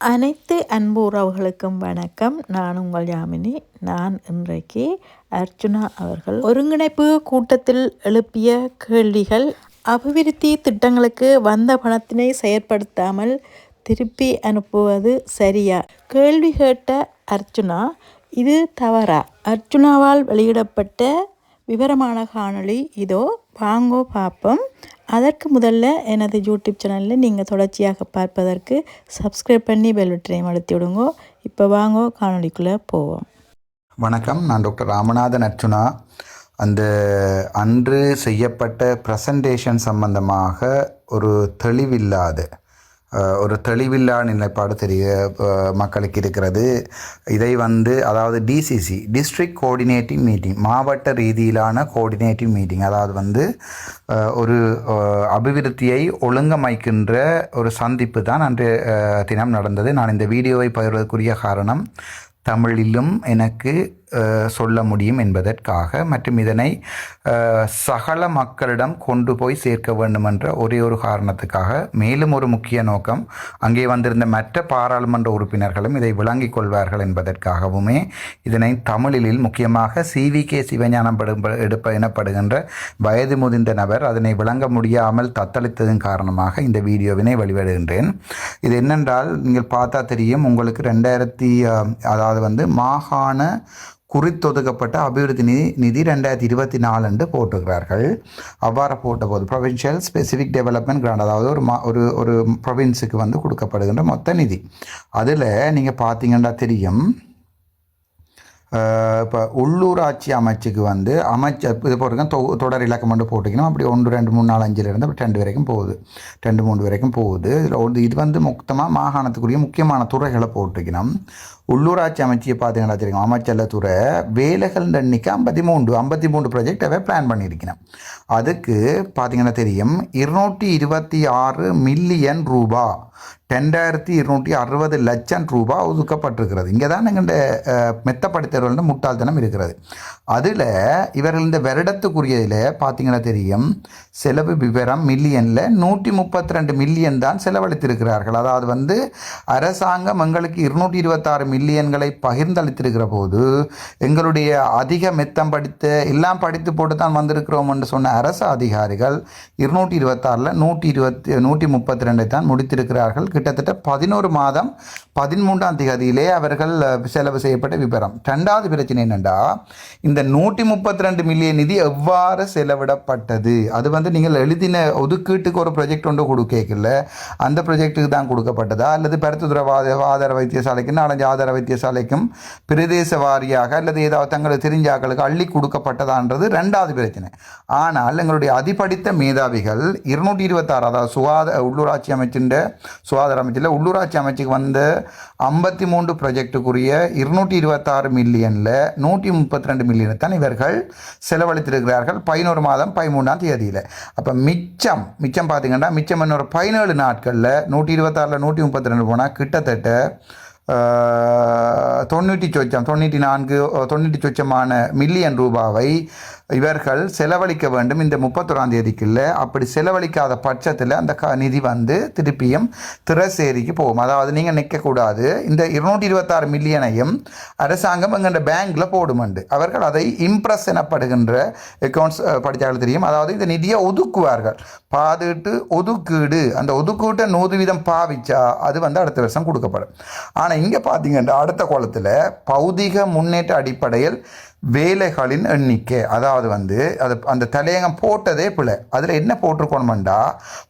அனைத்து அன்பு உறவுகளுக்கும் வணக்கம். நான் உங்கள் யாமினி. நான் இன்றைக்கு அர்ச்சுனா அவர்கள் ஒருங்கிணைப்பு கூட்டத்தில் எழுப்பிய கேள்விகள் அபிவிருத்தி திட்டங்களுக்கு வந்த பணத்தினை செயற்படுத்தாமல் திருப்பி அனுப்புவது சரியா? கேள்வி கேட்ட அர்ச்சுனா இது தவறா? அர்ச்சுனாவால் வெளியிடப்பட்ட விவரமான காணொளி இதோ வாங்கோ பார்ப்போம். அதற்கு முதல்ல எனது யூடியூப் சேனலில் நீங்கள் தொடர்ச்சியாக பார்ப்பதற்கு சப்ஸ்கிரைப் பண்ணி பெல் பட்டனையும் அழுத்தி விடுங்க. இப்போ வாங்க காணொலிக்குள்ளே போவோம். வணக்கம் நான் டாக்டர் ராமநாதன் அர்ச்சுனா அந்த அன்று செய்யப்பட்ட ப்ரெசன்டேஷன் சம்பந்தமாக ஒரு தெளிவில்லாத ஒரு தெளிவில்லா நிலைப்பாடு தெரிய மக்களுக்கு இருக்கிறது. இதை வந்து அதாவது டிசிசி டிஸ்ட்ரிக்ட் கோஆர்டினேட்டிங் மீட்டிங் மாவட்ட ரீதியிலான கோஆர்டினேட்டிங் மீட்டிங் அதாவது வந்து ஒரு அபிவிருத்தியை ஒழுங்கமைக்கின்ற ஒரு சந்திப்பு தான் அன்று தினம் நடந்தது. நான் இந்த வீடியோவை பகிர்வதற்குரிய காரணம் தமிழிலும் எனக்கு சொல்ல முடியும் என்பதற்காக மற்றும் இதனை சகல மக்களிடம் கொண்டு போய் சேர்க்க வேண்டும் என்ற ஒரே ஒரு காரணத்துக்காக மேலும் ஒரு முக்கிய நோக்கம் அங்கே வந்திருந்த மற்ற பாராளுமன்ற உறுப்பினர்களும் இதை விளங்கிக் கொள்வார்கள் என்பதற்காகவுமே இதனை தமிழில் முக்கியமாக சிவி கே. சிவஞானம் எடுப்ப எனப்படுகின்ற வயது முதிர்ந்த நபர் அதனை விளங்க முடியாமல் தத்தளித்ததன் காரணமாக இந்த வீடியோவினை வெளியிடுகின்றேன். இது என்னென்றால் நீங்கள் பார்த்தா தெரியும் உங்களுக்கு ரெண்டாயிரத்தி அதாவது வந்து மாகாண குறித்தொதுக்கப்பட்ட அபிவிருத்தி நிதி நிதி ரெண்டாயிரத்தி இருபத்தி நாலு என்று போட்டுக்கிறார்கள் அவ்வாறு போட்டபோது ப்ரொவின்ஷியல் ஸ்பெசிஃபிக் டெவலப்மெண்ட் கிராண்ட் அதாவது ஒரு மா ஒரு ஒரு ப்ரொவின்ஸுக்கு வந்து கொடுக்கப்படுகின்ற மொத்த நிதி. அதில் நீங்கள் பார்த்தீங்கன்னா தெரியும். இப்போ உள்ளூராட்சி அமைச்சுக்கு வந்து அமைச்சர் இது போட்டுருங்க தொ தொடர் இலக்கம் மட்டும் போட்டுக்கணும் அப்படி ஒன்று ரெண்டு மூணு நாலு அஞ்சுலேருந்து அப்படி ரெண்டு வரைக்கும் போகுது. ரெண்டு மூணு வரைக்கும் போகுது. இதில் இது வந்து மொத்தமாக மாகாணத்துக்குரிய முக்கியமான துறைகளை போட்டுக்கணும் உள்ளூராட்சி அமைச்சியை பார்த்தீங்கன்னா தெரியும்? அமைச்சலத்துறை வேலைகள் எண்ணிக்கை ஐம்பத்தி மூன்று ஐம்பத்தி மூன்று ப்ராஜெக்டவே பிளான் பண்ணியிருக்கணும் அதுக்கு பார்த்தீங்கன்னா தெரியும் இருநூற்றி இருபத்தி ஆறு மில்லியன் ரூபா ரெண்டாயிரத்தி இருநூற்றி அறுபது லட்சம் ரூபா ஒதுக்கப்பட்டிருக்கிறது. இங்கே தான் எங்கள்ட மெத்தப்படுத்தவர்கள் முட்டாள்தனம் இருக்கிறது. அதில் இவர்கள் இந்த வருடத்துக்குரியதில் பார்த்தீங்கன்னா தெரியும் செலவு விவரம் மில்லியனில் நூற்றி முப்பத்தி ரெண்டு மில்லியன் தான் செலவழித்திருக்கிறார்கள். அதாவது வந்து அரசாங்கம் எங்களுக்கு இருநூற்றி இருபத்தாறு மில்லியன்களை பகிர்ந்தளித்திருக்கிற போது எங்களுடைய அதிக மெத்தம் படித்த எல்லாம் படித்து போட்டு தான் வந்திருக்கிறோம் என்று சொன்ன அரசு அதிகாரிகள் இருநூற்றி இருபத்தாறில் நூற்றி இருபத்தி நூற்றி முப்பத்தி ரெண்டை தான் முடித்திருக்கிறார்கள். கிட்டத்தட்ட பதினோரு மாதம் பதிமூன்றாம் தேதியிலே அவர்கள் செலவு செய்யப்பட்ட விபரம். ரெண்டாவது பிரச்சனை என்னென்னா இந்த நூற்றி முப்பத்தி ரெண்டு மில்லியன் நிதி எவ்வாறு செலவிடப்பட்டது? அது வந்து நீங்கள் எழுதின ஒதுக்கீட்டுக்கு ஒரு ப்ராஜெக்ட் ஒன்று கொடுக்கல அந்த ப்ரொஜெக்ட்டுக்கு தான் கொடுக்கப்பட்டதா? அல்லது பருத்துத்துறை ஆதார வைத்தியசாலைக்கு நாலஞ்சு ஆதார வைத்தியசாலைக்கும் பிரதேச வாரியாக அல்லது ஏதாவது தங்களுக்கு தெரிஞ்ச ஆட்களுக்கு அள்ளி கொடுக்கப்பட்டதான்றது ரெண்டாவது பிரச்சனை. ஆனால் எங்களுடைய அதிபடித்த மேதாவிகள் இருநூற்றி இருபத்தாறு அதாவது சுகாதார உள்ளூராட்சி அமைச்சின் சுகாதார அமைச்சில் உள்ளூராட்சி அமைச்சுக்கு வந்த ஐம்பத்தி மூன்று ப்ராஜெக்டுக்குரிய இருநூற்றி இருபத்தாறு மில்லியனில் நூற்றி முப்பத்தி ரெண்டு மில்லியனை தான் இவர்கள் செலவழித்திருக்கிறார்கள் பதினோரு மாதம் பதிமூணாம் தேதியில். அப்போ மிச்சம் மிச்சம் பார்த்தீங்கன்னா மிச்சம் இன்னொரு பதினேழு நாட்களில் நூற்றி இருபத்தாறில் நூற்றி முப்பத்தி ரெண்டு போனால் கிட்டத்தட்ட தொண்ணூற்றி சொச்சம் தொண்ணூற்றி நான்கு தொண்ணூற்றி சொச்சமான மில்லியன் ரூபாவை இவர்கள் செலவழிக்க வேண்டும் இந்த முப்பத்தொராம் தேதிக்குள்ள. அப்படி செலவழிக்காத பட்சத்தில் அந்த க நிதி வந்து திருப்பியும் திறசேரிக்கு போகும். அதாவது நீங்கள் நிற்கக்கூடாது. இந்த இருநூற்றி இருபத்தாறு மில்லியனையும் அரசாங்கம் எங்கள்கிட்ட பேங்க்கில் போடுமண்டு. அவர்கள் அதை இம்ப்ரெஸ் எனப்படுகின்ற அக்கௌண்ட்ஸ் படித்தாலும் தெரியும். அதாவது இந்த நிதியை ஒதுக்குவார்கள். பாதுட்டு ஒதுக்கீடு. அந்த ஒதுக்கீட்டை நூறு வீதம் பாவிச்சா அது வந்து அடுத்த வருஷம் கொடுக்கப்படும். ஆனால் இங்கே பார்த்தீங்கன்னா அடுத்த கோலத்தில் பௌதிக முன்னேற்ற அடிப்படையில் வேலைகளின் எண்ணிக்கை. அதாவது வந்து அது அந்த தலையங்கம் போட்டதே பிள்ளை அதில் என்ன போட்டிருக்கணுமெண்டா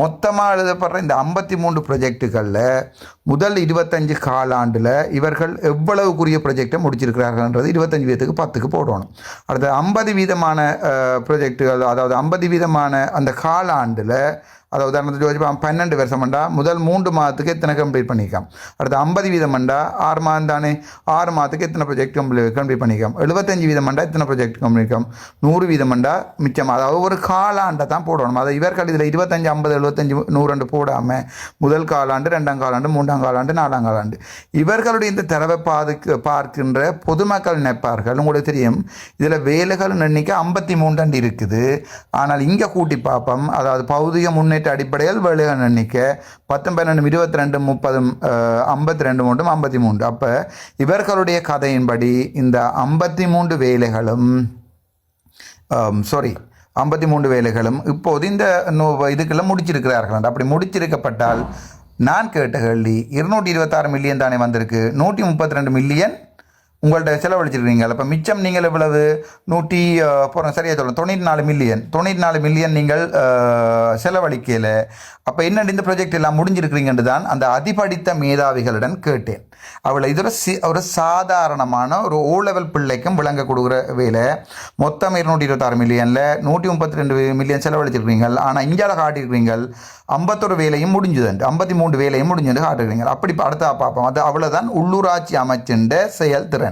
மொத்தமாக எழுதப்படுற இந்த ஐம்பத்தி மூன்று ப்ரொஜெக்டுகளில் முதல் இருபத்தஞ்சு காலாண்டில் இவர்கள் எவ்வளவுக்குரிய ப்ரொஜெக்டை முடிச்சிருக்கிறார்கள்ன்றது இருபத்தஞ்சு வீதத்துக்கு பத்துக்கு போடணும். அடுத்து ஐம்பது வீதமான ப்ரொஜெக்டுகள் அதாவது ஐம்பது வீதமான அந்த காலாண்டில் அதை உதாரணத்துக்கு யோசிப்பா பன்னெண்டு வருஷம்ண்டா முதல் மூன்று மாதத்துக்கு எத்தனை கம்ப்ளீட் பண்ணிக்கலாம் அடுத்து ஐம்பது வீதம்ண்டா ஆறு மாதம் தானே ஆறு மாதத்துக்கு எத்தனை ப்ரொஜெக்ட் கம்ப்ளீட் கம்ப்ளீட் பண்ணிக்கலாம் எழுபத்தஞ்சு வீதம்ண்டா எத்தனை ப்ரொஜெக்ட் கம்ப்ளீட் நூறு வீதம்ண்டா மிச்சம் அதாவது ஒரு காலாண்டை தான் போடணும். அதை இவர்கள் இதில் இருபத்தஞ்சு ஐம்பது எழுபத்தஞ்சு நூறு போடாமல் முதல் காலாண்டு ரெண்டாம் காலாண்டு மூன்றாம் காலாண்டு நாலாம் காலாண்டு. இவர்களுடைய இந்த தரவை பாதுக்கு பார்க்கின்ற பொதுமக்கள் நினைப்பார்கள். உங்களுக்கு தெரியும் இதில் வேலைகள் எண்ணிக்கை ஐம்பத்தி மூன்றாண்டு இருக்குது. ஆனால் இங்கே கூட்டி பார்ப்போம். அதாவது பௌதிக முன்னேற்ற எஸ்டிமேட் அடிப்படையில் வேலைகள் எண்ணிக்கை பத்தும் பன்னெண்டு இருபத்தி ரெண்டு முப்பது ஐம்பத்தி ரெண்டு மூன்றும் ஐம்பத்தி மூன்று அப்போ இவர்களுடைய கதையின்படி இந்த ஐம்பத்தி மூன்று வேலைகளும் சாரி ஐம்பத்தி மூன்று வேலைகளும் இப்போது இந்த நோ- இதுக்கெல்லாம் முடிச்சிருக்கிறார்கள். அப்படி முடிச்சிருக்கப்பட்டால் நான் கேட்ட கேள்வி இருநூற்றி இருபத்தாறு மில்லியன் தானே வந்திருக்கு நூற்றி முப்பத்தி ரெண்டு மில்லியன் உங்கள்கிட்ட செலவழிச்சிருக்கீங்க அப்போ மிச்சம் நீங்கள் எவ்வளவு? நூற்றி போகிறோம் சரியாக சொல்லணும் தொண்ணூற்றி நாலு மில்லியன் தொண்ணூற்றி நாலு மில்லியன் நீங்கள் செலவழிக்கல. அப்போ என்ன இந்த ப்ராஜெக்ட் எல்லாம் முடிஞ்சிருக்கிறீங்கன்னு தான் அந்த அதிபடித்த மேதாவிகளுடன் கேட்டேன். அவளை இது ஒரு சி ஒரு சாதாரணமான ஒரு ஓ லெவல் பிள்ளைக்கும் விளங்க கொடுக்குற வேலை. மொத்தம் இருநூற்றி இருபத்தாறு மில்லியனில் நூற்றி முப்பத்தி ரெண்டு மில்லியன் செலவழிச்சிருக்கீங்க ஆனால் இந்தியாவில் காட்டியிருக்கிறீங்க ஐம்பத்தொரு வேலையும் முடிஞ்சுதுண்டு ஐம்பத்தி மூன்று வேலையும் முடிஞ்சது காட்டிருக்கிறீங்க அப்படி அடுத்தா பார்ப்போம். அது அவ்வளோதான் உள்ளூராட்சி அமைச்சின்ற செயல்திறன்.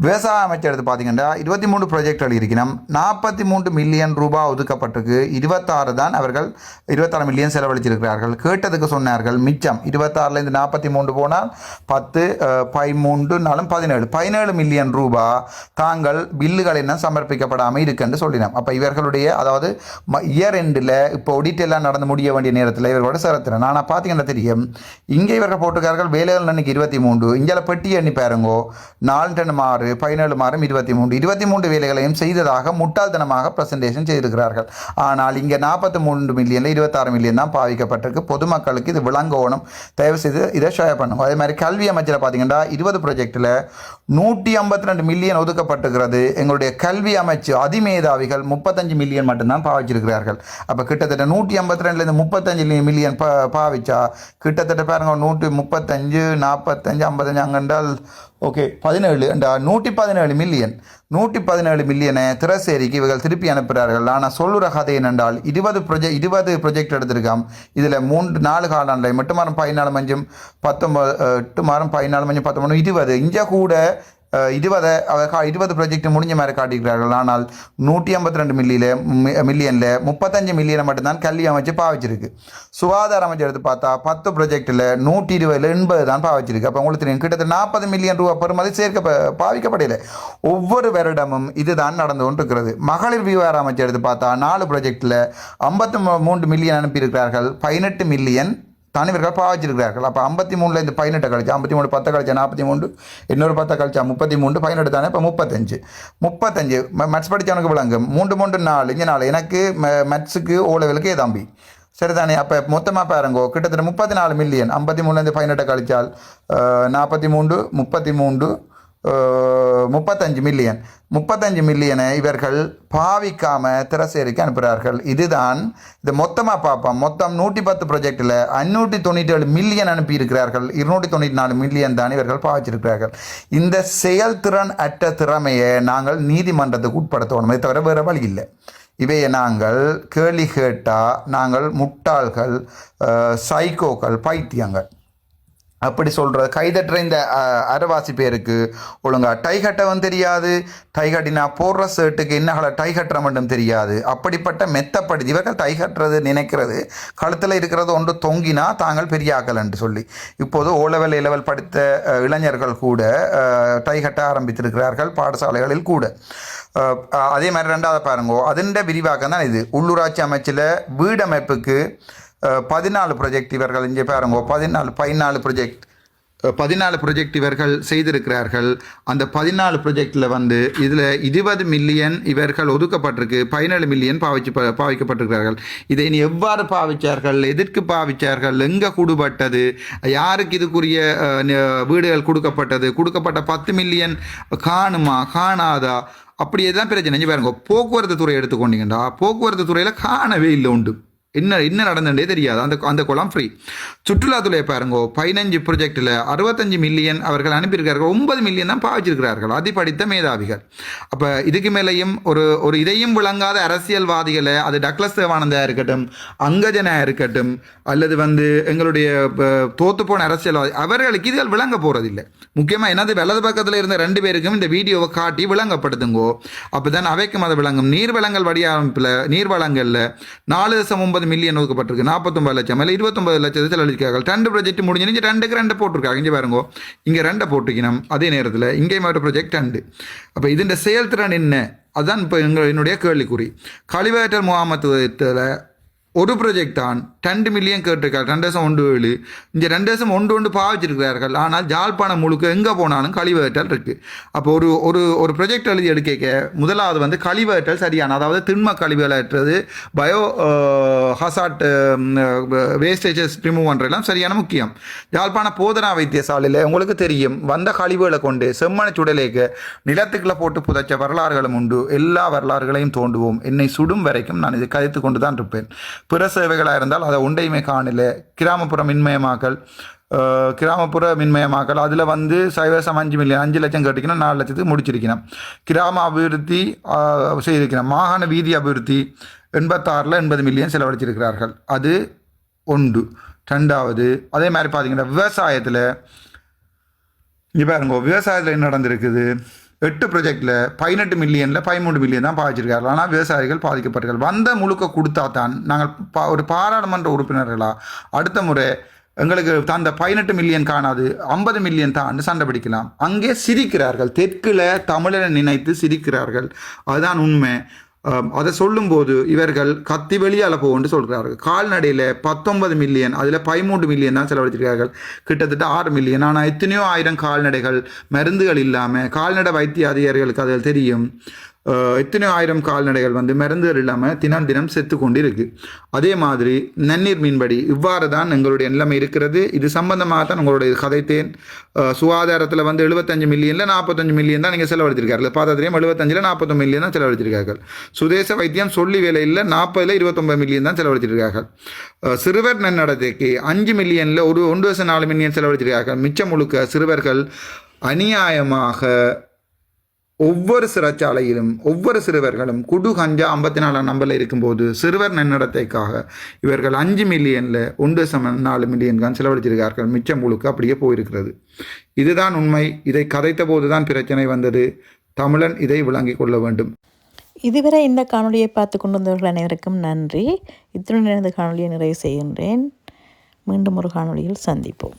விவசாய அமைச்சர் எடுத்து பார்த்தீங்கன்னா இருபத்தி மூணு ப்ராஜெக்ட்கள் இருக்கணும் நாற்பத்தி மூன்று மில்லியன் ரூபாய் ஒதுக்கப்பட்டிருக்கு. இருபத்தாறு தான் அவர்கள் இருபத்தாறு மில்லியன் செலவழிச்சிருக்கிறார்கள். கேட்டதுக்கு சொன்னார்கள் மிச்சம் இருபத்தாறுலேருந்து நாற்பத்தி மூன்று போனால் பத்து அஹ், பதிமூன்று பதினேழு. பதினேழு மில்லியன் ரூபாய் தாங்கள் பில்லுகள் என்ன சமர்ப்பிக்கப்படாமல் இருக்குன்னு சொல்லினோம். அப்போ இவர்களுடைய அதாவது இயர் எண்டில் இப்போ ஒடிட் எல்லாம் நடந்து முடிய வேண்டிய நேரத்தில் இவர்களோட சிறத்தினர் ஆனால் பார்த்தீங்கன்னா தெரியும் இங்கே இவர்கள் போட்டிருக்கார்கள் வேலைகள் அன்னைக்கு இருபத்தி மூன்று. இங்கே பெட்டி எண்ணி பாருங்கோ நாலு டன் மாறு பதினேழு மாறும் இருபத்தி மூன்று. இருபத்தி மூன்று வேலைகளையும் செய்ததாக முட்டாள்தனமாக பிரசன்டேஷன் செய்திருக்கிறார்கள். ஆனால் இங்கே நாற்பத்தி மூன்று மில்லியனில் இருபத்தாறு மில்லியன் தான் பாவிக்கப்பட்டிருக்கு. பொதுமக்களுக்கு இது விளங்கணும். தயவு செய்து இதை ஷேர் பண்ணும் அதே மாதிரி கல்வி அமைச்சரை பார்த்தீங்கன்னா இருபது ப்ரொஜெக்டில் நூற்றி ஐம்பத்தி ரெண்டு மில்லியன் ஒதுக்கப்பட்டிருக்கிறது. எங்களுடைய கல்வி அமைச்சு அதிமேதாவிகள் முப்பத்தஞ்சு மில்லியன் மட்டும்தான் பாவிச்சிருக்கிறார்கள். அப்போ கிட்டத்தட்ட நூற்றி ஐம்பத்தி ரெண்டுலேருந்து முப்பத்தஞ்சு மில்லியன் பா பாவிச்சா கிட்டத்தட்ட பாருங்க நூற்றி முப்பத்தஞ்சு நாற்பத்தஞ்சு ஐம்பத்தஞ்சு அங்கென்றால் ஓகே பதினேழு அந்த நூற்றி பதினேழு மில்லியன் நூற்றி பதினேழு மில்லியனை திரசேரிக்கு இவர்கள் திருப்பி அனுப்புகிறார்கள். ஆனால் சொல்லுற கதை என்னென்றால் இருபது ப்ரொஜெக்ட் இருபது ப்ரொஜெக்ட் எடுத்திருக்காம். இதில் மூன்று நாலு காலாண்டில் எட்டு மாதம் பதினாலு மஞ்சம் பத்தொம்பது எட்டு மாதம் பதினாலு மஞ்சம் பத்தொம்பது இருபது. இங்கே கூட இருபதை அவர் இருபது ப்ராஜெக்ட் முடிஞ்ச மாதிரி காட்டியிருக்கிறார்கள். ஆனால் நூற்றி ஐம்பத்தி ரெண்டு மில்லியில் மில்லியனில் முப்பத்தஞ்சு மில்லியனை மட்டும்தான் கல்வி அமைச்சு பாவிச்சிருக்கு. சுகாதார அமைச்சர் எடுத்து பார்த்தா பத்து ப்ராஜெக்டில் நூற்றி இருபதில் எண்பது தான் பாவிச்சிருக்கு. அப்போ உங்களுக்கு தெரியும் கிட்டத்தட்ட நாற்பது மில்லியன் ரூபா பெறுமதி சேர்க்க பாவிக்கப்படலை. ஒவ்வொரு வருடமும் இதுதான் நடந்து கொண்டிருக்கிறது. மகளிர் விவகார அமைச்சர் எடுத்து பார்த்தா நாலு ப்ராஜெக்டில் ஐம்பத்தி மூன்று மில்லியன் அனுப்பியிருக்கிறார்கள். பதினெட்டு மில்லியன் தனிவர்கள் பாவிச்சிருக்கிறார்கள் அப்போ ஐம்பத்தி மூணில் இந்த பதினெட்டை கழிச்சா ஐம்பத்தி மூணு பத்தை கழிச்சா நாற்பத்தி மூணு இன்னொரு பத்தை கழிச்சா முப்பத்தி மூணு பதினெட்டு தானே இப்போ முப்பத்தஞ்சு. முப்பத்தஞ்சு மேத்ஸ் படித்தவனுக்கு விளங்கும். மூன்று மூன்று நாலு இங்கே நாலு. எனக்கு மேத்ஸுக்கு ஓ லெவலுக்கு ஏதாம்பி சரி சரிதானே அப்போ மொத்தமாக பாருங்கோ. கிட்டத்தட்ட முப்பத்தி நாலு மில்லியன் ஐம்பத்தி மூணுலேருந்து பதினெட்டை கழிச்சால் நாற்பத்தி மூன்று முப்பத்தி மூன்று முப்பத்தஞ்சு மில்லியன் முப்பத்தஞ்சு மில்லியனை இவர்கள் பாவிக்காமல் திரசேரிக்கு அனுப்புகிறார்கள் இதுதான் இது மொத்தமாக பார்ப்போம் மொத்தம் நூற்றி பத்து ப்ரொஜெக்டில் அஞ்சூற்றி தொண்ணூற்றி ஏழு மில்லியன் அனுப்பியிருக்கிறார்கள். இருநூற்றி தொண்ணூற்றி நாலு மில்லியன் தான் இவர்கள் பாவிச்சிருக்கிறார்கள். இந்த செயல்திறன் அற்ற திறமையை நாங்கள் நீதிமன்றத்துக்கு உட்படுத்தணும். தவிர வேறு வழி இல்லை. இவையை நாங்கள் கேள்வி கேட்டால் நாங்கள் முட்டாள்கள் சைக்கோக்கள் பைத்தியங்கள். அப்படி சொல்கிற கைதட்டுற இந்த அரவாசி அரைவாசி பேருக்கு ஒழுங்கா டை கட்டவும் தெரியாது. டை கட்டினா போடுற ஷர்ட்டுக்கு என்ன டை கட்டுற மட்டும் தெரியாது. அப்படிப்பட்ட மெத்தப்படுத்தி இவர்கள் டை கட்டுறது நினைக்கிறது கழுத்தில் இருக்கிறது ஒன்று தொங்கினா தாங்கள் பெரிய ஆக்கலன்ட்டு என்று சொல்லி. இப்போது ஓ லெவல் லெவல் படித்த இளைஞர்கள் கூட டை கட்ட ஆரம்பித்திருக்கிறார்கள் பாடசாலைகளில் கூட. அதே மாதிரி ரெண்டாவது பாருங்கோ அதுண்ட விரிவாக்கம் தான் இது. உள்ளூராட்சி அமைச்சில் வீடமைப்புக்கு பதினாலு ப்ரொஜெக்ட் இவர்கள் இங்கே பாருங்க பதினாலு பதினாலு ப்ரொஜெக்ட் பதினாலு ப்ரொஜெக்ட் இவர்கள் செய்திருக்கிறார்கள். அந்த பதினாலு ப்ரொஜெக்டில் வந்து இதில் இருபது மில்லியன் இவர்கள் ஒதுக்கப்பட்டிருக்கு பதினேழு மில்லியன் பாவிச்சு ப- பாவிக்கப்பட்டிருக்கிறார்கள். இதை இனி எவ்வாறு பாவித்தார்கள் எதற்கு பாவித்தார்கள் எங்கே கூடுபட்டது யாருக்கு இதுக்குரிய வீடுகள் கொடுக்கப்பட்டது கொடுக்கப்பட்ட பத்து மில்லியன் காணுமா காணாதா? அப்படி எதுதான் பிரச்சனை பாருங்க போக்குவரத்து துறை எடுத்துக்கொண்டீங்கடா போக்குவரத்து துறையில் காணவே இல்லை உண்டு. என்ன என்ன நடந்துட்டே தெரியாது. அந்த அந்த குளம் ஃப்ரீ சுற்றுலாத்துறையை பாருங்க பதினஞ்சு ப்ரொஜெக்டில் அறுபத்தஞ்சு மில்லியன் அவர்கள் அனுப்பியிருக்கிறார்கள். ஒன்பது மில்லியன் தான் பாவிச்சிருக்கிறார்கள். அதி படித்த மேதாவிகள். அப்போ இதுக்கு மேலேயும் ஒரு ஒரு இதையும் விளங்காத அரசியல்வாதிகளை அது டக்ளஸ் தேவானந்தா இருக்கட்டும் அங்கஜனா இருக்கட்டும் அல்லது வந்து எங்களுடைய தோத்து போன அரசியல்வாதி அவர்களுக்கு இதுகள் விளங்க போகிறதில்லை முக்கியமாக என்னது வலது பக்கத்தில் இருந்த ரெண்டு பேருக்கும் இந்த வீடியோவை காட்டி விளங்கப்படுத்துங்கோ. அப்போ தான் அவைக்கும் அது விளங்கும். நீர்வளங்கள் வடிவமைப்பில் நீர்வளங்களில் நாலு தசம் ஒன்பது நாற்பது மில்லியன் ஒதுக்கப்பட்டிருக்கு. நாற்பத்தொம்பது லட்சம். இல்லை இருபத்தொம்பது லட்சத்தை செலவழிக்கார்கள் ரெண்டு ப்ராஜெக்ட் முடிஞ்சு இங்கே ரெண்டுக்கு ரெண்டு போட்டிருக்காங்க. இங்கே பாருங்க. இங்கே ரெண்டை போட்டிருக்கணும் அதே நேரத்தில் இங்கேயும் ஒரு ப்ராஜெக்ட் ரெண்டு. அப்போ இதன் செயல்திறன் என்ன? அதுதான் இப்போ எங்கள் என்னுடைய கேள்விக்குறி. கழிவேற்றல் முகாமத்துவத்தில் ஒரு ப்ராஜெக்ட் தான் ரெண்டு மில்லியன் கேட்டிருக்கார். ரெண்டு ஒன்று ஏழு. இந்த ரெண்டு தேசம் ஒன்று ஒன்று பாவிச்சிருக்கிறார்கள். ஆனால் ஜாழ்ப்பாணம் முழுக்க எங்கே போனாலும் கழிவேற்றல் இருக்குது அப்போ ஒரு ஒரு ஒரு ப்ரொஜெக்ட் எழுதி எடுக்க முதலாவது வந்து கழிவேற்றல் சரியான அதாவது திண்ம கழிவுகளற்றது பயோ ஹசாட் வேஸ்டேஜஸ் ரிமூவ் பண்ணுறதுலாம் சரியான முக்கியம். யாழ்ப்பாண போதனா வைத்தியசாலையில் உங்களுக்கு தெரியும். வந்த கழிவுகளை கொண்டு செம்மனை சுடலேக்க நிலத்துக்களை போட்டு புதைச்ச வரலாறுகளும் உண்டு. எல்லா வரலாறுகளையும் தோண்டுவோம். என்னை சுடும் வரைக்கும் நான் இதை கழித்து கொண்டு தான் இருப்பேன். பிற சேவைகளாக இருந்தால் அதை உண்டைமை காணல. கிராமப்புற மின்மயமாக்கல் கிராமப்புற மின்மயமாக்கல் அதில் வந்து சைவசம் அஞ்சு மில்லியன் அஞ்சு லட்சம் கட்டிக்கணும் நாலு லட்சத்துக்கு முடிச்சிருக்கணும். கிராம அபிவிருத்தி அஹ், செய்திருக்கணும். மாகாண வீதி அபிவிருத்தி எண்பத்தாறில் எண்பது மில்லியன் செலவழிச்சிருக்கிறார்கள். அது ஒன்று. ரெண்டாவது அதே மாதிரி பார்த்தீங்கன்னா விவசாயத்தில் இங்கே பாருங்க விவசாயத்தில் என்ன நடந்திருக்குது? எட்டு ப்ரொஜெக்டில் பதினெட்டு மில்லியனில் பதிமூணு மில்லியன் தான் பாதிச்சிருக்காரு. ஆனால் விவசாயிகள் பாதிக்கப்பட்டார்கள் வந்த முழுக்க கொடுத்தா தான் நாங்கள் பா ஒரு பாராளுமன்ற உறுப்பினர்களா அடுத்த முறை எங்களுக்கு தந்த பதினெட்டு மில்லியன் காணாது ஐம்பது மில்லியன் தான் சண்டை பிடிக்கலாம். அங்கே சிரிக்கிறார்கள். தெற்கில் தமிழனை நினைத்து சிரிக்கிறார்கள். அதுதான் உண்மை. அதை சொல்லும்போது இவர்கள் கத்தி வெளியால் போகும்னு சொல்கிறார்கள். கால்நடையில் பத்தொன்பது மில்லியன் அதில் பதிமூன்று மில்லியன் தான் செலவழிச்சிருக்கார்கள் கிட்டத்தட்ட ஆறு மில்லியன் ஆனால் எத்தனையோ ஆயிரம் கால்நடைகள் மருந்துகள் இல்லாமல் கால்நடை வைத்திய அதிகாரிகளுக்கு அதில் தெரியும். எத்தனை ஆயிரம் கால்நடைகள் வந்து மருந்துகள் இல்லாமல் தினம் தினம் செத்து கொண்டு இருக்கு அதே மாதிரி நன்னீர் மீன்படி இவ்வாறு தான் எங்களுடைய நிலைமை இருக்கிறது. இது சம்பந்தமாக தான் உங்களுடைய கதைத்தேன். சுகாதாரத்தில் வந்து எழுபத்தஞ்சு மில்லியனில் நாற்பத்தஞ்சு மில்லியன் தான் நீங்கள் செலவழித்திருக்கார்கள். பார்த்ததுலேயும் எழுபத்தஞ்சில் நாற்பத்தொம்பது மில்லியன் தான் செலவழித்திருக்கார்கள். சுதேச வைத்தியம் சொல்லி வேலையில் நாற்பதில் இருபத்தொம்பது மில்லியன் தான் செலவழித்திருக்கார்கள். சிறுவர் நன்னடத்தைக்கு அஞ்சு மில்லியனில் ஒரு ஒன்று வருஷம் நாலு மில்லியன் செலவழித்திருக்கார்கள். மிச்சம் முழுக்க சிறுவர்கள் அநியாயமாக ஒவ்வொரு சிறைச்சாலையிலும் ஒவ்வொரு சிறுவர்களும் குடு கஞ்சா ஐம்பத்தி நாலாம் நம்பரில் இருக்கும்போது சிறுவர் நன்னடத்தைக்காக இவர்கள் அஞ்சு மில்லியனில் ஒன்று சம நாலு மில்லியன் தான் செலவழிச்சிருக்கார்கள். மிச்சம் முழுக்க அப்படியே போயிருக்கிறது. இதுதான் உண்மை. இதை கதைத்த போது தான் பிரச்சனை வந்தது. தமிழன் இதை விளங்கிக் கொள்ள வேண்டும். இதுவரை இந்த காணொலியை பார்த்து கொண்டு வந்தவர்கள் அனைவருக்கும் நன்றி. இத்துடன் எனது காணொளியை நிறைவு செய்கின்றேன். மீண்டும் ஒரு காணொளியில் சந்திப்போம்.